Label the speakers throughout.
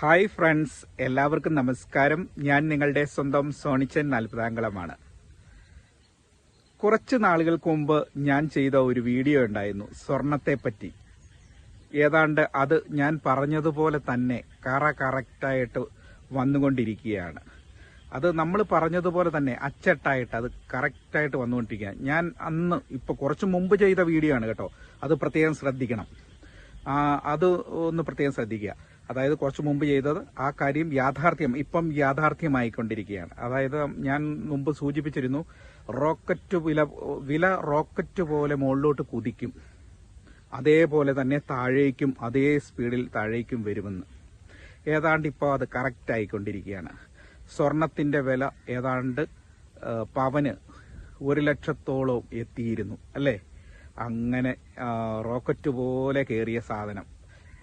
Speaker 1: Hi friends എല്ലാവർക്കും നമസ്കാരം. ഞാൻ നിങ്ങളുടെ സ്വന്തം സോണിച്ചൻ നാൽപ്പതാംകളമാണ് കുറച്ച് നാളുകൾക്ക് മുമ്പ് ഞാൻ ചെയ്ത ഒരു വീഡിയോ ഉണ്ടായിരുന്നു സ്വർണത്തെ പറ്റി ഏതാണ്ട് അത് ഞാൻ പറഞ്ഞതുപോലെ തന്നെ കറ കറക്റ്റായിട്ട് വന്നുകൊണ്ടിരിക്കുകയാണ്. അത് നമ്മൾ പറഞ്ഞതുപോലെ തന്നെ അച്ചട്ടായിട്ട് അത് കറക്റ്റായിട്ട് വന്നുകൊണ്ടിരിക്കുക ഞാൻ അന്ന് ഇപ്പോൾ കുറച്ച് മുമ്പ് ചെയ്ത വീഡിയോ ആണ് കേട്ടോ. അത് പ്രത്യേകം ശ്രദ്ധിക്കണം. അത് ഒന്ന് പ്രത്യേകം ശ്രദ്ധിക്കുക. അതായത് കുറച്ചു മുമ്പ് ചെയ്തത് ആ കാര്യം യാഥാർത്ഥ്യം ഇപ്പം യാഥാർത്ഥ്യമായിക്കൊണ്ടിരിക്കുകയാണ്. അതായത് ഞാൻ മുമ്പ് സൂചിപ്പിച്ചിരുന്നു റോക്കറ്റ് വില വില റോക്കറ്റ് പോലെ മുകളിലോട്ട് കുതിക്കും. അതേപോലെ തന്നെ താഴേക്കും അതേ സ്പീഡിൽ താഴേക്കും വരുമെന്ന്. ഏതാണ്ട് ഇപ്പോൾ അത് കറക്റ്റ് ആയിക്കൊണ്ടിരിക്കുകയാണ് സ്വർണത്തിന്റെ വില ഏതാണ്ട് പവന് ഒരു ലക്ഷത്തോളം എത്തിയിരുന്നു അല്ലേ? അങ്ങനെ റോക്കറ്റ് പോലെ കയറിയ സാധനം.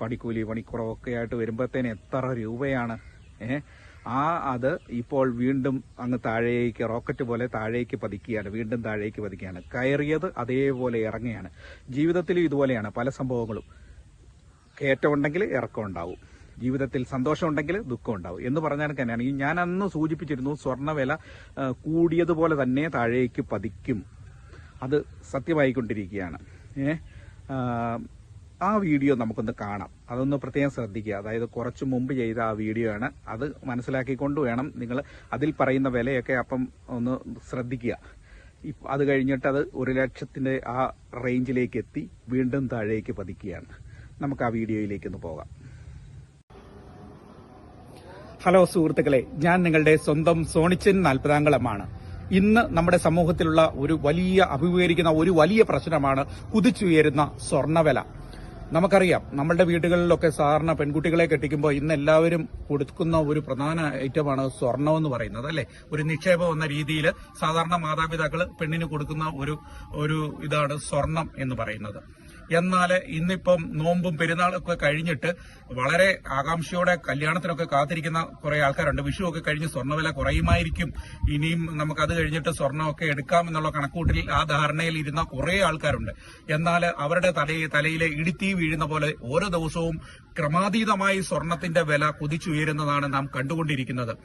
Speaker 1: പണിക്കൂലി പണിക്കുറവൊക്കെ ആയിട്ട് വരുമ്പോഴത്തേന് എത്ര രൂപയാണ്? ഏഹ് ആ അത് ഇപ്പോൾ വീണ്ടും അങ്ങ് താഴേക്ക് റോക്കറ്റ് പോലെ താഴേക്ക് പതിക്കുകയാണ് വീണ്ടും താഴേക്ക് പതിക്കുകയാണ്. കയറിയത് അതേപോലെ ഇറങ്ങുകയാണ്. ജീവിതത്തിലും ഇതുപോലെയാണ് പല സംഭവങ്ങളും. കയറ്റമുണ്ടെങ്കിൽ ഇറക്കം ഉണ്ടാവും. ജീവിതത്തിൽ സന്തോഷമുണ്ടെങ്കിൽ ദുഃഖം ഉണ്ടാവും. എന്ന് പറഞ്ഞാൽ തന്നെയാണ്. ഞാൻ അന്ന് സൂചിപ്പിച്ചിരുന്നു സ്വർണവില കൂടിയതുപോലെ തന്നെ താഴേക്ക് പതിക്കും. അത് സത്യമായിക്കൊണ്ടിരിക്കുകയാണ്. ഏ? ആ, വീഡിയോ നമുക്കൊന്ന് കാണാം. അതൊന്ന് പ്രത്യേകം ശ്രദ്ധിക്കുക. അതായത് കുറച്ച് മുമ്പ് ചെയ്ത ആ വീഡിയോ ആണ്. അത് മനസ്സിലാക്കിക്കൊണ്ട് വേണം നിങ്ങൾ അതിൽ പറയുന്ന വിലയൊക്കെ അപ്പം ഒന്ന് ശ്രദ്ധിക്കുക. അത് കഴിഞ്ഞിട്ട് അത് ഒരു ലക്ഷത്തിന്റെ ആ റേഞ്ചിലേക്ക് എത്തി വീണ്ടും താഴേക്ക് പതിക്കുകയാണ്. നമുക്ക് ആ വീഡിയോയിലേക്ക് ഒന്ന് പോകാം. ഹലോ സുഹൃത്തുക്കളെ ഞാൻ നിങ്ങളുടെ സ്വന്തം സോണിച്ചൻ നാൽപ്പതാംകളമാണ് ഇന്ന് നമ്മുടെ സമൂഹത്തിലുള്ള ഒരു വലിയ അഭിമുഖീകരിക്കുന്ന ഒരു വലിയ പ്രശ്നമാണ് കുതിച്ചുയരുന്ന സ്വർണവില. നമുക്കറിയാം നമ്മളുടെ വീടുകളിലൊക്കെ സാധാരണ പെൺകുട്ടികളെ കെട്ടിക്കുമ്പോൾ ഇന്ന് എല്ലാവരും കൊടുക്കുന്ന ഒരു പ്രധാന ഐറ്റമാണ് സ്വർണം എന്ന് പറയുന്നത് അല്ലെ? ഒരു നിക്ഷേപം എന്ന രീതിയിൽ സാധാരണ മാതാപിതാക്കൾ പെണ്ണിന് കൊടുക്കുന്ന ഒരു ഒരു ഇതാണ് സ്വർണം എന്ന് പറയുന്നത്. എന്നാൽ ഇന്നിപ്പം നോമ്പും പെരുന്നാളൊക്കെ കഴിഞ്ഞിട്ട് വളരെ ആകാംക്ഷയോടെ കല്യാണത്തിനൊക്കെ കാത്തിരിക്കുന്ന കുറെ ആൾക്കാരുണ്ട്. വിഷു ഒക്കെ കഴിഞ്ഞ് സ്വർണവില കുറയുമായിരിക്കും. ഇനിയും നമുക്ക് അത് കഴിഞ്ഞിട്ട് സ്വർണമൊക്കെ എടുക്കാം എന്നുള്ള കണക്കൂട്ടിൽ ആ ധാരണയിൽ ഇരുന്ന കുറെ ആൾക്കാരുണ്ട്. എന്നാൽ അവരുടെ തലയിൽ തലയിലെ ഇടുത്തി വീഴുന്ന പോലെ ഓരോ ദിവസവും ക്രമാതീതമായി സ്വർണത്തിന്റെ വില കുതിച്ചുയരുന്നതാണ് നാം കണ്ടുകൊണ്ടിരിക്കുന്നത്.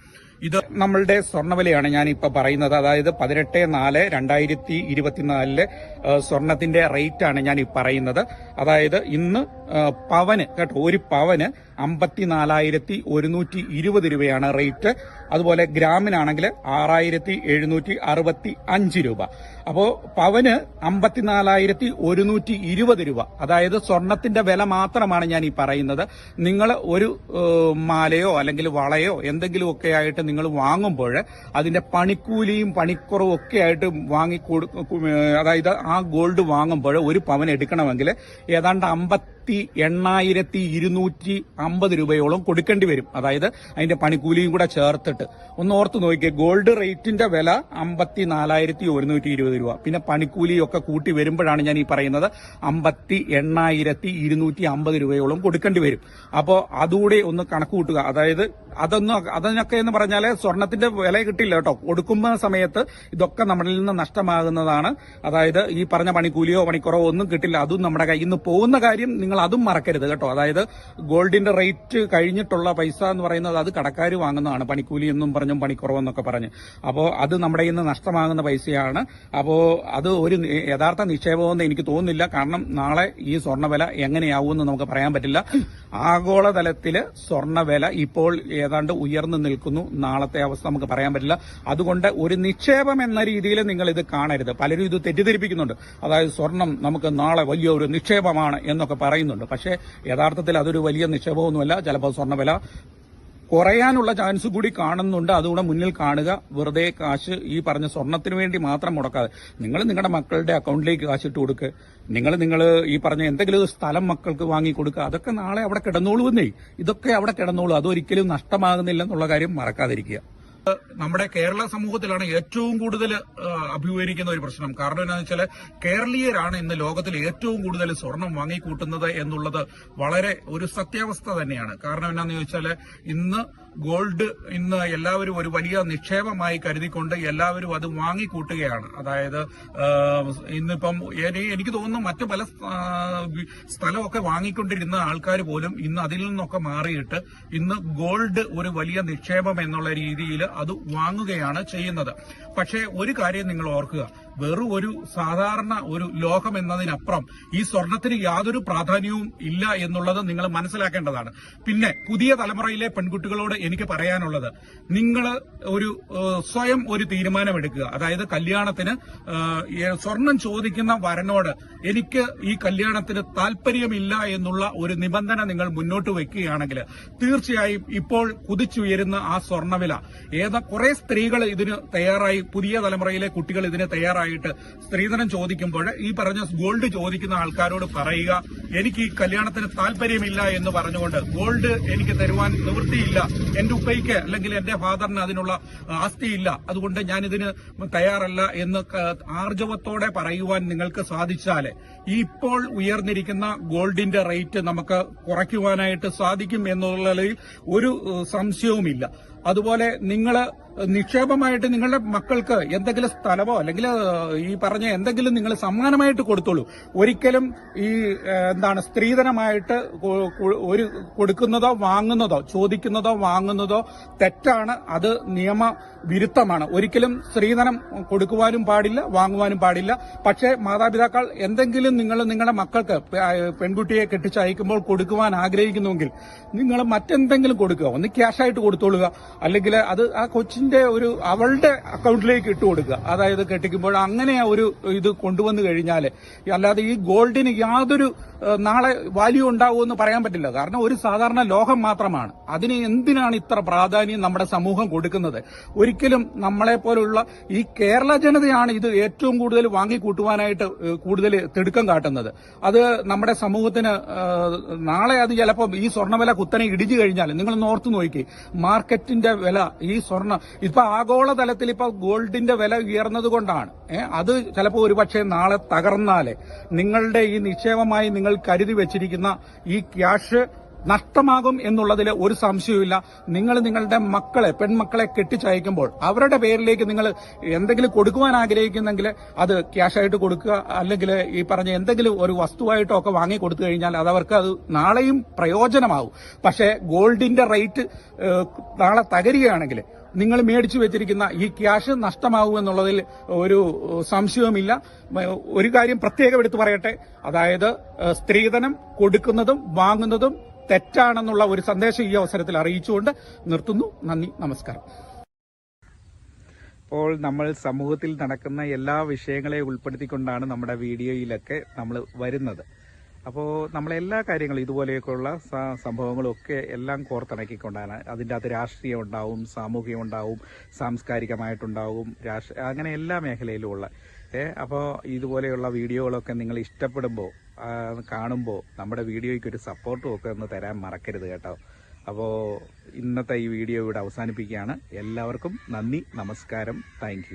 Speaker 1: ഇത് നമ്മളുടെ സ്വർണവിലയാണ് ഞാൻ ഇപ്പൊ പറയുന്നത്. അതായത് പതിനെട്ട് നാല് രണ്ടായിരത്തി ഇരുപത്തിനാലിലെ സ്വർണത്തിന്റെ റേറ്റ് ആണ് ഞാൻ ഈ പറയുന്നത്. അതായത് ഇന്ന് പവന് കേട്ടോ ഒരു പവന് അമ്പത്തിനാലായിരത്തി ഒരുന്നൂറ്റി ഇരുപത് രൂപയാണ് റേറ്റ്. അതുപോലെ ഗ്രാമിനാണെങ്കിൽ ആറായിരത്തി എഴുന്നൂറ്റി അറുപത്തി അഞ്ച് രൂപ. അപ്പോൾ പവന് അമ്പത്തിനാലായിരത്തി ഒരുന്നൂറ്റി ഇരുപത് രൂപ. അതായത് സ്വർണത്തിന്റെ വില മാത്രമാണ് ഞാൻ ഈ പറയുന്നത്. നിങ്ങൾ ഒരു മാലയോ അല്ലെങ്കിൽ വളയോ എന്തെങ്കിലുമൊക്കെ ആയിട്ട് നിങ്ങൾ വാങ്ങുമ്പോൾ അതിന്റെ പണിക്കൂലിയും പണിക്കുറവും ഒക്കെ ആയിട്ട് വാങ്ങി കൊടുക്കും അതായത് ആ ഗോൾഡ് വാങ്ങുമ്പോൾ ഒരു പവൻ എടുക്കണമെങ്കിൽ ഏതാണ്ട് അമ്പത്തി എണ്ണായിരത്തി ഇരുന്നൂറ്റി അമ്പത് രൂപയോളം കൊടുക്കേണ്ടി വരും. അതായത് അതിന്റെ പണിക്കൂലിയും കൂടെ ചേർത്തിട്ട്. ഒന്ന് ഓർത്ത് നോക്കിയേ ഗോൾഡ് റേറ്റിന്റെ വില അമ്പത്തി നാലായിരത്തി ഒരുന്നൂറ്റി ഇരുപത് രൂപ. പിന്നെ പണിക്കൂലിയൊക്കെ കൂട്ടി വരുമ്പോഴാണ് ഞാൻ ഈ പറയുന്നത് അമ്പത്തി എണ്ണായിരത്തി ഇരുന്നൂറ്റി അമ്പത് രൂപയോളം കൊടുക്കേണ്ടി വരും. അപ്പോൾ അതുകൂടെ ഒന്ന് കണക്ക് കൂട്ടുക. അതായത് അതൊന്നും അതിനൊക്കെ എന്ന് പറഞ്ഞാൽ സ്വർണത്തിന്റെ വില കിട്ടില്ല കേട്ടോ. കൊടുക്കുന്ന സമയത്ത് ഇതൊക്കെ നമ്മളിൽ നിന്ന് നഷ്ടമാകുന്നതാണ്. അതായത് ഈ പറഞ്ഞ പണിക്കൂലിയോ പണിക്കുറവോ ഒന്നും കിട്ടില്ല. അതും നമ്മുടെ കയ്യിൽ നിന്ന് പോകുന്ന കാര്യം നിങ്ങൾ അതും മറക്കരുത് കേട്ടോ. അതായത് ഗോൾഡിന്റെ റേറ്റ് കഴിഞ്ഞിട്ടുള്ള പൈസ എന്ന് പറയുന്നത് അത് കടക്കാർ വാങ്ങുന്നതാണ്. പണിക്കൂലി എന്നും പറഞ്ഞും പണിക്കുറവെന്നൊക്കെ പറഞ്ഞ്. അപ്പോൾ അത് നമ്മുടെ ഇന്ന് നഷ്ടമാകുന്ന പൈസയാണ്. അപ്പോൾ അത് ഒരു യഥാർത്ഥ നിക്ഷേപമെന്ന് എനിക്ക് തോന്നുന്നില്ല. കാരണം നാളെ ഈ സ്വർണവില എങ്ങനെയാവുമെന്ന് നമുക്ക് പറയാൻ പറ്റില്ല. ആഗോളതലത്തിൽ സ്വർണവില ഇപ്പോൾ ഏതാണ്ട് ഉയർന്നു നിൽക്കുന്നു. നാളത്തെ അവസ്ഥ നമുക്ക് പറയാൻ പറ്റില്ല. അതുകൊണ്ട് ഒരു നിക്ഷേപം എന്ന രീതിയിൽ നിങ്ങൾ ഇത് കാണരുത്. പലരും ഇത് തെറ്റിദ്ധരിപ്പിക്കുന്നുണ്ട്. അതായത് സ്വർണം നമുക്ക് നാളെ വലിയ ഒരു നിക്ഷേപമാണ് എന്നൊക്കെ പറയുന്നുണ്ട്. പക്ഷേ യഥാർത്ഥത്തിൽ അതൊരു വലിയ നിക്ഷേപമൊന്നുമല്ല. ചിലപ്പോൾ സ്വർണവില കുറയാനുള്ള ചാൻസ് കൂടി കാണുന്നുണ്ട്. അതുകൂടെ മുന്നിൽ കാണുക. വെറുതെ കാശ് ഈ പറഞ്ഞ സ്വർണത്തിന് വേണ്ടി മാത്രം മുടക്കാതെ. നിങ്ങൾ നിങ്ങളുടെ മക്കളുടെ അക്കൗണ്ടിലേക്ക് കാശ് ഇട്ട് കൊടുക്കുക നിങ്ങൾ നിങ്ങൾ ഈ പറഞ്ഞ എന്തെങ്കിലും സ്ഥലം മക്കൾക്ക് വാങ്ങി കൊടുക്കുക അതൊക്കെ നാളെ അവിടെ കിടന്നോളൂ എന്നേ ഇതൊക്കെ അവിടെ കിടന്നോളൂ. അതൊരിക്കലും നഷ്ടമാകുന്നില്ലെന്നുള്ള കാര്യം മറക്കാതിരിക്കുക. നമ്മുടെ കേരള സമൂഹത്തിലാണ് ഏറ്റവും കൂടുതൽ അഭിമുഖീകരിക്കുന്ന ഒരു പ്രശ്നം. കാരണം എന്താണെന്ന് വെച്ചാൽ കേരളീയരാണ് ഇന്ന് ലോകത്തിൽ ഏറ്റവും കൂടുതൽ സ്വർണം വാങ്ങിക്കൂട്ടുന്നത് എന്നുള്ളത് വളരെ ഒരു സത്യാവസ്ഥ തന്നെയാണ്. കാരണം എന്താണെന്ന് ചോദിച്ചാൽ ഇന്ന് ഗോൾഡ് ഇന്ന് എല്ലാവരും ഒരു വലിയ നിക്ഷേപമായി കരുതിക്കൊണ്ട് എല്ലാവരും അത് വാങ്ങിക്കൂട്ടുകയാണ്. അതായത് ഇന്നിപ്പം എനിക്ക് തോന്നുന്നു മറ്റു പല സ്ഥലമൊക്കെ വാങ്ങിക്കൊണ്ടിരുന്ന ആൾക്കാർ പോലും ഇന്ന് അതിൽ നിന്നൊക്കെ മാറിയിട്ട് ഇന്ന് ഗോൾഡ് ഒരു വലിയ നിക്ഷേപം എന്നുള്ള രീതിയിൽ അത് വാങ്ങുകയാണ് ചെയ്യുന്നത്. പക്ഷേ ഒരു കാര്യം നിങ്ങൾ ഓർക്കുക. വെറും ഒരു സാധാരണ ഒരു ലോകം എന്നതിനപ്പുറം ഈ സ്വർണത്തിന് യാതൊരു പ്രാധാന്യവും ഇല്ല എന്നുള്ളത് നിങ്ങൾ മനസ്സിലാക്കേണ്ടതാണ്. പിന്നെ പുതിയ തലമുറയിലെ പെൺകുട്ടികളോട് എനിക്ക് പറയാനുള്ളത് നിങ്ങൾ ഒരു സ്വയം ഒരു തീരുമാനമെടുക്കുക. അതായത് കല്യാണത്തിന് സ്വർണം ചോദിക്കുന്ന വരനോട് എനിക്ക് ഈ കല്യാണത്തിന് താല്പര്യമില്ല എന്നുള്ള ഒരു നിബന്ധന നിങ്ങൾ മുന്നോട്ട് വെക്കുകയാണെങ്കിൽ തീർച്ചയായും ഇപ്പോൾ കുതിച്ചുയരുന്ന ആ സ്വർണവില. ഏതാ കുറെ സ്ത്രീകൾ ഇതിന് തയ്യാറായി പുതിയ തലമുറയിലെ കുട്ടികൾ ഇതിന് തയ്യാറായിട്ട് സ്ത്രീധനം ചോദിക്കുമ്പോൾ ഈ പറഞ്ഞ ഗോൾഡ് ചോദിക്കുന്ന ആൾക്കാരോട് പറയുക എനിക്ക് ഈ കല്യാണത്തിന് താല്പര്യമില്ല എന്ന് പറഞ്ഞുകൊണ്ട് ഗോൾഡ് എനിക്ക് തരുവാൻ നിവൃത്തിയില്ല എന്റെ ഉപ്പയ്ക്ക് അല്ലെങ്കിൽ എന്റെ ഫാദറിന് അതിനുള്ള ആസ്തിയില്ല അതുകൊണ്ട് ഞാൻ ഇതിന് തയ്യാറല്ല എന്ന് ആർജവത്തോടെ പറയുവാൻ നിങ്ങൾക്ക് സാധിച്ചാൽ ഇപ്പോൾ ഉയർന്നിരിക്കുന്ന ഗോൾഡിന്റെ റേറ്റ് നമുക്ക് കുറയ്ക്കുവാനായിട്ട് സാധിക്കും എന്നുള്ളതിൽ ഒരു സംശയവുമില്ല. അതുപോലെ നിങ്ങൾ നിക്ഷേപമായിട്ട് നിങ്ങളുടെ മക്കൾക്ക് എന്തെങ്കിലും സ്ഥലമോ അല്ലെങ്കിൽ ഈ പറഞ്ഞ എന്തെങ്കിലും നിങ്ങൾ സമ്മാനമായിട്ട് കൊടുത്തോളൂ. ഒരിക്കലും ഈ എന്താണ് സ്ത്രീധനമായിട്ട് ഒരു കൊടുക്കുന്നതോ വാങ്ങുന്നതോ ചോദിക്കുന്നതോ വാങ്ങുന്നതോ തെറ്റാണ്. അത് നിയമ വിരുദ്ധമാണ് ഒരിക്കലും സ്ത്രീധനം കൊടുക്കുവാനും പാടില്ല വാങ്ങുവാനും പാടില്ല. പക്ഷേ മാതാപിതാക്കൾ എന്തെങ്കിലും നിങ്ങൾ നിങ്ങളുടെ മക്കൾക്ക് പെൺകുട്ടിയെ കെട്ടിച്ചയക്കുമ്പോൾ കൊടുക്കുവാൻ ആഗ്രഹിക്കുന്നുവെങ്കിൽ നിങ്ങൾ മറ്റെന്തെങ്കിലും കൊടുക്കുക. ഒന്ന് ക്യാഷായിട്ട് കൊടുത്തോളുക. അല്ലെങ്കിൽ അത് ആ കൊച്ചിന്റെ ഒരു അവളുടെ അക്കൗണ്ടിലേക്ക് ഇട്ട് കൊടുക്കുക. അതായത് കെട്ടിക്കുമ്പോൾ അങ്ങനെ ഒരു ഇത് കൊണ്ടുവന്നു കഴിഞ്ഞാൽ അല്ലാതെ ഈ ഗോൾഡിന് യാതൊരു നാളെ വാല്യൂ ഉണ്ടാവുമെന്ന് പറയാൻ പറ്റില്ല. കാരണം ഒരു സാധാരണ ലോഹം മാത്രമാണ്. അതിന് എന്തിനാണ് ഇത്ര പ്രാധാന്യം നമ്മുടെ സമൂഹം കൊടുക്കുന്നത്? ഒരിക്കലും നമ്മളെ പോലുള്ള ഈ കേരള ജനതയാണ് ഇത് ഏറ്റവും കൂടുതൽ വാങ്ങിക്കൂട്ടുവാനായിട്ട് കൂടുതൽ തിടുക്കം കാട്ടുന്നത്. അത് നമ്മുടെ സമൂഹത്തിന് നാളെ അത് ചിലപ്പോൾ ഈ സ്വർണവില കുത്തനെ ഇടിഞ്ഞു കഴിഞ്ഞാൽ നിങ്ങൾ ഓർത്തു നോക്കി മാർക്കറ്റിന്റെ വില ഈ സ്വർണ ഇപ്പൊ ആഗോളതലത്തിൽ ഇപ്പൊ ഗോൾഡിന്റെ വില ഉയർന്നത് കൊണ്ടാണ്. അത് ചിലപ്പോൾ ഒരുപക്ഷെ നാളെ തകർന്നാലേ. നിങ്ങളുടെ ഈ നിക്ഷേപമായി നിങ്ങൾ കരുതി വെച്ചിരിക്കുന്ന ഈ ക്യാഷ് നഷ്ടമാകും എന്നുള്ളതിൽ ഒരു സംശയവുമില്ല. നിങ്ങൾ നിങ്ങളുടെ മക്കളെ പെൺമക്കളെ കെട്ടിച്ചയക്കുമ്പോൾ അവരുടെ പേരിലേക്ക് നിങ്ങൾ എന്തെങ്കിലും കൊടുക്കുവാൻ ആഗ്രഹിക്കുന്നെങ്കിൽ അത് ക്യാഷായിട്ട് കൊടുക്കുക. അല്ലെങ്കിൽ ഈ പറഞ്ഞ എന്തെങ്കിലും ഒരു വസ്തുവായിട്ടോ ഒക്കെ വാങ്ങി കൊടുത്തു കഴിഞ്ഞാൽ അത് അവർക്ക് അത് നാളെയും പ്രയോജനമാവും. പക്ഷേ ഗോൾഡിന്റെ റേറ്റ് നാളെ തകരുകയാണെങ്കിൽ നിങ്ങൾ മേടിച്ചു വെച്ചിരിക്കുന്ന ഈ ക്യാഷ് നഷ്ടമാകും എന്നുള്ളതിൽ ഒരു സംശയവുമില്ല. ഒരു കാര്യം പ്രത്യേകം എടുത്തു പറയട്ടെ. അതായത് സ്ത്രീധനം കൊടുക്കുന്നതും വാങ്ങുന്നതും തെറ്റാണെന്നുള്ള ഒരു സന്ദേശം ഈ അവസരത്തിൽ അറിയിച്ചുകൊണ്ട് നിർത്തുന്നു. നന്ദി നമസ്കാരം. ഇപ്പോൾ നമ്മൾ സമൂഹത്തിൽ നടക്കുന്ന എല്ലാ വിഷയങ്ങളെ ഉൾപ്പെടുത്തിക്കൊണ്ടാണ് നമ്മുടെ വീഡിയോയിലൊക്കെ നമ്മൾ വരുന്നത്. അപ്പോൾ നമ്മളെല്ലാ കാര്യങ്ങളും ഇതുപോലെയൊക്കെയുള്ള സംഭവങ്ങളൊക്കെ എല്ലാം കോർത്തിണക്കിക്കൊണ്ടാണ്. അതിന്റെ അകത്ത് രാഷ്ട്രീയം ഉണ്ടാവും സാമൂഹികം ഉണ്ടാവും സാംസ്കാരികമായിട്ടുണ്ടാവും രാഷ്ട്ര അങ്ങനെ എല്ലാ മേഖലയിലുമുള്ള. ഏ അപ്പോൾ ഇതുപോലെയുള്ള വീഡിയോകളൊക്കെ നിങ്ങൾ ഇഷ്ടപ്പെടുമ്പോൾ കാണുമ്പോൾ നമ്മുടെ വീഡിയോയ്ക്ക് ഒരു സപ്പോർട്ടും ഒക്കെ ഒന്ന് തരാൻ മറക്കരുത് കേട്ടോ. അപ്പോൾ ഇന്നത്തെ ഈ വീഡിയോ ഇവിടെ അവസാനിപ്പിക്കുകയാണ്. എല്ലാവർക്കും നന്ദി നമസ്കാരം. താങ്ക്